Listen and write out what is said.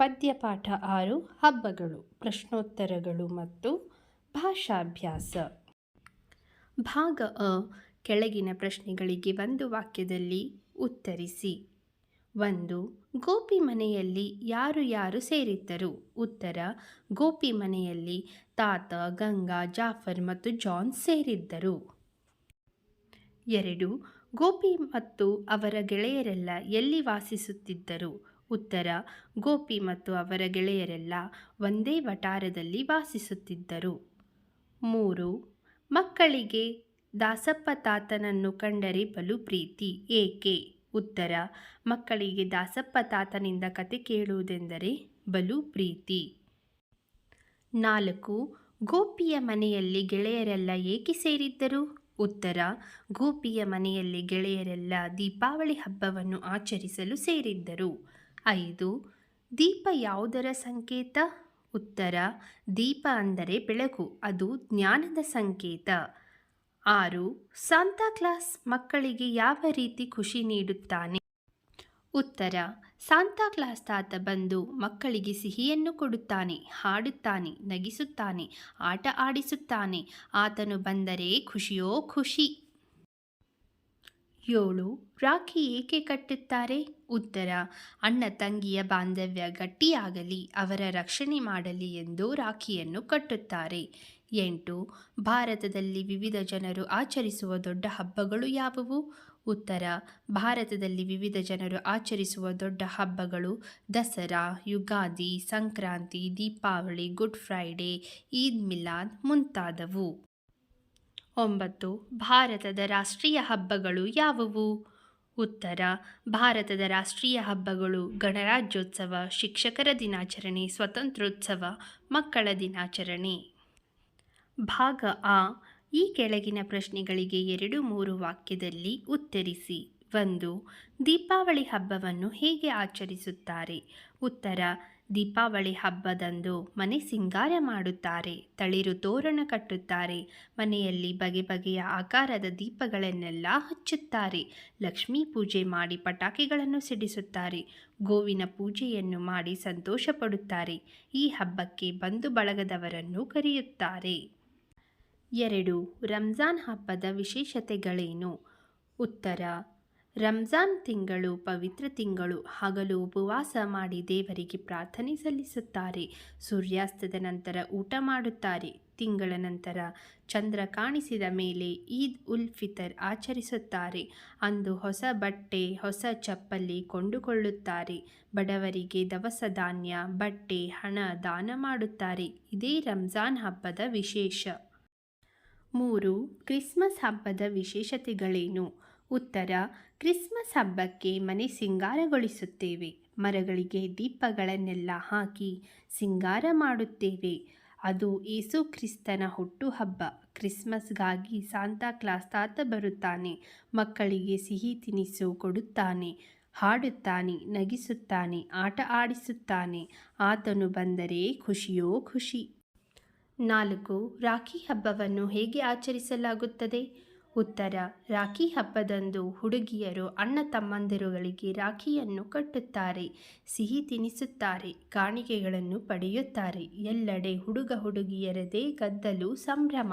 ಪದ್ಯಪಾಠ ಆರು ಹಬ್ಬಗಳು, ಪ್ರಶ್ನೋತ್ತರಗಳು ಮತ್ತು ಭಾಷಾಭ್ಯಾಸ. ಭಾಗ ಅ, ಕೆಳಗಿನ ಪ್ರಶ್ನೆಗಳಿಗೆ ಒಂದು ವಾಕ್ಯದಲ್ಲಿ ಉತ್ತರಿಸಿ. ಒಂದು, ಗೋಪಿ ಮನೆಯಲ್ಲಿ ಯಾರು ಯಾರು ಸೇರಿದ್ದರು? ಉತ್ತರ, ಗೋಪಿ ಮನೆಯಲ್ಲಿ ತಾತ, ಗಂಗಾ, ಜಾಫರ್ ಮತ್ತು ಜಾನ್ ಸೇರಿದ್ದರು. ಎರಡು, ಗೋಪಿ ಮತ್ತು ಅವರ ಗೆಳೆಯರೆಲ್ಲ ಎಲ್ಲಿ ವಾಸಿಸುತ್ತಿದ್ದರು? ಉತ್ತರ, ಗೋಪಿ ಮತ್ತು ಅವರ ಗೆಳೆಯರೆಲ್ಲ ಒಂದೇ ವಠಾರದಲ್ಲಿ ವಾಸಿಸುತ್ತಿದ್ದರು. ಮೂರು, ಮಕ್ಕಳಿಗೆ ದಾಸಪ್ಪ ತಾತನನ್ನು ಕಂಡರೆ ಬಲು ಪ್ರೀತಿ. ಏಕೆ? ಉತ್ತರ, ಮಕ್ಕಳಿಗೆ ದಾಸಪ್ಪ ತಾತನಿಂದ ಕತೆ ಕೇಳುವುದೆಂದರೆ ಬಲು ಪ್ರೀತಿ. ನಾಲ್ಕು, ಗೋಪಿಯ ಮನೆಯಲ್ಲಿ ಗೆಳೆಯರೆಲ್ಲ ಏಕೆ ಸೇರಿದ್ದರು? ಉತ್ತರ, ಗೋಪಿಯ ಮನೆಯಲ್ಲಿ ಗೆಳೆಯರೆಲ್ಲ ದೀಪಾವಳಿ ಹಬ್ಬವನ್ನು ಆಚರಿಸಲು ಸೇರಿದ್ದರು. ಐದು. ದೀಪ ಯಾವುದರ ಸಂಕೇತ? ಉತ್ತರ, ದೀಪ ಅಂದರೆ ಬೆಳಕು, ಅದು ಜ್ಞಾನದ ಸಂಕೇತ. ಆರು ಸಾಂತಾಕ್ಲಾಸ್ ಮಕ್ಕಳಿಗೆ ಯಾವ ರೀತಿ ಖುಷಿ ನೀಡುತ್ತಾನೆ? ಉತ್ತರ ಸಾಂತಾಕ್ಲಾಸ್ ತಾತ ಬಂದು ಮಕ್ಕಳಿಗೆ ಸಿಹಿಯನ್ನು ಕೊಡುತ್ತಾನೆ, ಹಾಡುತ್ತಾನೆ, ನಗಿಸುತ್ತಾನೆ, ಆಟ ಆಡಿಸುತ್ತಾನೆ, ಆತನು ಬಂದರೆ ಖುಷಿಯೋ ಖುಷಿ. ಏಳು, ರಾಖಿ ಏಕೆ ಕಟ್ಟುತ್ತಾರೆ? ಉತ್ತರ, ಅಣ್ಣ ತಂಗಿಯ ಬಾಂಧವ್ಯ ಗಟ್ಟಿಯಾಗಲಿ, ಅವರ ರಕ್ಷಣೆ ಮಾಡಲಿ ಎಂದು ರಾಖಿಯನ್ನು ಕಟ್ಟುತ್ತಾರೆ. ಎಂಟು, ಭಾರತದಲ್ಲಿ ವಿವಿಧ ಜನರು ಆಚರಿಸುವ ದೊಡ್ಡ ಹಬ್ಬಗಳು ಯಾವುವು? ಉತ್ತರ, ಭಾರತದಲ್ಲಿ ವಿವಿಧ ಜನರು ಆಚರಿಸುವ ದೊಡ್ಡ ಹಬ್ಬಗಳು ದಸರಾ, ಯುಗಾದಿ, ಸಂಕ್ರಾಂತಿ, ದೀಪಾವಳಿ, ಗುಡ್ ಫ್ರೈಡೇ, ಈದ್ ಮಿಲಾದ್ ಮುಂತಾದವು. ಒಂಬತ್ತು, ಭಾರತದ ರಾಷ್ಟ್ರೀಯ ಹಬ್ಬಗಳು ಯಾವುವು? ಉತ್ತರ, ಭಾರತದ ರಾಷ್ಟ್ರೀಯ ಹಬ್ಬಗಳು ಗಣರಾಜ್ಯೋತ್ಸವ, ಶಿಕ್ಷಕರ ದಿನಾಚರಣೆ ಸ್ವತಂತ್ರೋತ್ಸವ ಮಕ್ಕಳ ದಿನಾಚರಣೆ. ಭಾಗ ಆ, ಈ ಕೆಳಗಿನ ಪ್ರಶ್ನೆಗಳಿಗೆ ಎರಡು ಮೂರು ವಾಕ್ಯದಲ್ಲಿ ಉತ್ತರಿಸಿ. ಒಂದು, ದೀಪಾವಳಿ ಹಬ್ಬವನ್ನು ಹೇಗೆ ಆಚರಿಸುತ್ತಾರೆ? ಉತ್ತರ ದೀಪಾವಳಿ ಹಬ್ಬದಂದು ಮನೆ ಸಿಂಗಾರ ಮಾಡುತ್ತಾರೆ, ತಳಿರು ತೋರಣ ಕಟ್ಟುತ್ತಾರೆ, ಮನೆಯಲ್ಲಿ ಬಗೆ ಬಗೆಯ ಆಕಾರದ ದೀಪಗಳನ್ನೆಲ್ಲ ಹಚ್ಚುತ್ತಾರೆ, ಲಕ್ಷ್ಮೀ ಪೂಜೆ ಮಾಡಿ ಪಟಾಕಿಗಳನ್ನು ಸಿಡಿಸುತ್ತಾರೆ, ಗೋವಿನ ಪೂಜೆಯನ್ನು ಮಾಡಿ ಸಂತೋಷ ಪಡುತ್ತಾರೆ ಈ ಹಬ್ಬಕ್ಕೆ ಬಂಧು ಬಳಗದವರನ್ನು ಕರೆಯುತ್ತಾರೆ. ಎರಡು, ರಂಜಾನ್ ಹಬ್ಬದ ವಿಶೇಷತೆಗಳೇನು? ಉತ್ತರ ರಂಜಾನ್ ತಿಂಗಳು ಪವಿತ್ರ ತಿಂಗಳು. ಹಗಲು ಉಪವಾಸ ಮಾಡಿ ದೇವರಿಗೆ ಪ್ರಾರ್ಥನೆ ಸಲ್ಲಿಸುತ್ತಾರೆ. ಸೂರ್ಯಾಸ್ತದ ನಂತರ ಊಟ ಮಾಡುತ್ತಾರೆ. ತಿಂಗಳ ನಂತರ ಚಂದ್ರ ಕಾಣಿಸಿದ ಮೇಲೆ ಈದ್ ಉಲ್ ಫಿತರ್ ಆಚರಿಸುತ್ತಾರೆ. ಅಂದು ಹೊಸ ಬಟ್ಟೆ, ಹೊಸ ಚಪ್ಪಲಿ ಕೊಂಡುಕೊಳ್ಳುತ್ತಾರೆ. ಬಡವರಿಗೆ ದವಸ ಧಾನ್ಯ, ಬಟ್ಟೆ, ಹಣ ದಾನ ಮಾಡುತ್ತಾರೆ. ಇದೇ ರಂಜಾನ್ ಹಬ್ಬದ ವಿಶೇಷ. ಮೂರು, ಕ್ರಿಸ್ಮಸ್ ಹಬ್ಬದ ವಿಶೇಷತೆಗಳೇನು? ಉತ್ತರ, ಕ್ರಿಸ್ಮಸ್ ಹಬ್ಬಕ್ಕೆ ಮನೆ ಸಿಂಗಾರಗೊಳಿಸುತ್ತೇವೆ. ಮರಗಳಿಗೆ ದೀಪಗಳನ್ನೆಲ್ಲ ಹಾಕಿ ಸಿಂಗಾರ ಮಾಡುತ್ತೇವೆ. ಅದು ಏಸು ಕ್ರಿಸ್ತನ ಹುಟ್ಟುಹಬ್ಬ. ಕ್ರಿಸ್ಮಸ್ಗಾಗಿ ಸಾಂತಾ ಕ್ಲಾಸ್ ತಾತ ಬರುತ್ತಾನೆ. ಮಕ್ಕಳಿಗೆ ಸಿಹಿ ತಿನಿಸು ಕೊಡುತ್ತಾನೆ. ಹಾಡುತ್ತಾನೆ, ನಗಿಸುತ್ತಾನೆ, ಆಟ ಆಡಿಸುತ್ತಾನೆ. ಆತನು ಬಂದರೆ ಖುಷಿಯೋ ಖುಷಿ. ನಾಲ್ಕು, ರಾಖಿ ಹಬ್ಬವನ್ನು ಹೇಗೆ ಆಚರಿಸಲಾಗುತ್ತದೆ? ಉತ್ತರ, ರಾಖಿ ಹಬ್ಬದಂದು ಹುಡುಗಿಯರು ಅಣ್ಣ ತಮ್ಮಂದಿರುಗಳಿಗೆ ರಾಖಿಯನ್ನು ಕಟ್ಟುತ್ತಾರೆ, ಸಿಹಿ ತಿನಿಸುತ್ತಾರೆ, ಕಾಣಿಕೆಗಳನ್ನು ಪಡೆಯುತ್ತಾರೆ. ಎಲ್ಲೆಡೆ ಹುಡುಗ ಹುಡುಗಿಯರದೇ ಗದ್ದಲು ಸಂಭ್ರಮ.